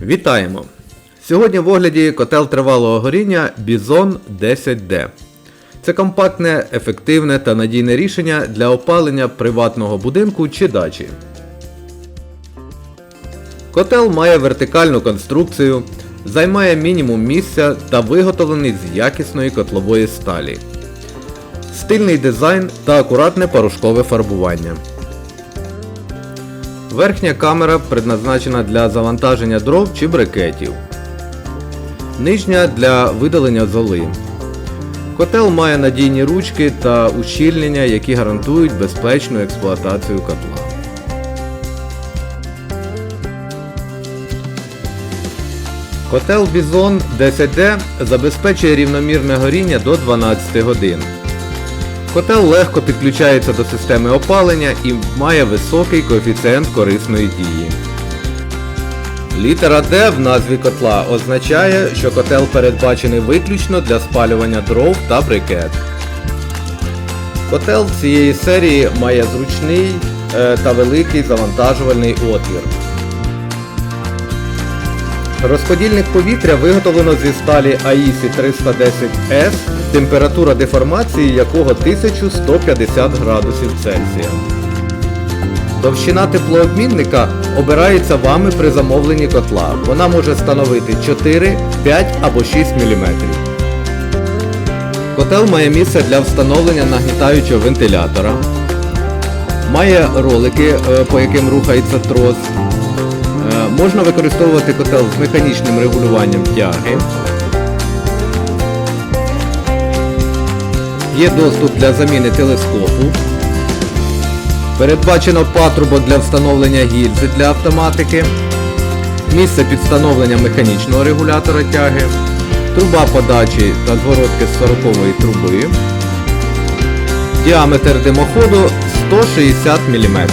Вітаємо! Сьогодні в огляді котел тривалого горіння Bison 10D. Це компактне, ефективне та надійне рішення для опалення приватного будинку чи дачі. Котел має вертикальну конструкцію, займає мінімум місця та виготовлений з якісної котлової сталі. Стильний дизайн та акуратне порошкове фарбування. Верхня камера предназначена для завантаження дров чи брикетів. Нижня для видалення золи. Котел має надійні ручки та ущільнення, які гарантують безпечну експлуатацію котла. Котел Bison 10D забезпечує рівномірне горіння до 12 годин. Котел легко підключається до системи опалення і має високий коефіцієнт корисної дії. Літера D в назві котла означає, що котел передбачений виключно для спалювання дров та брикет. Котел цієї серії має зручний е, та великий завантажувальний отвір. Розподільник повітря виготовлено зі сталі AISI 310S, температура деформації якого 1150 градусів Цельсія. Товщина теплообмінника обирається вами при замовленні котла. Вона може становити 4, 5 або 6 мм. Котел має місце для встановлення нагнітаючого вентилятора. Має ролики, е, по яким рухається трос. Е, Можна використовувати котел з механічним регулюванням тяги. Є доступ для заміни телескопу. Передбачено патрубок для встановлення гільзи для автоматики. Місце підстановлення механічного регулятора тяги. Труба подачі та зворотки з 40 труби. Діаметр димоходу 160 мм.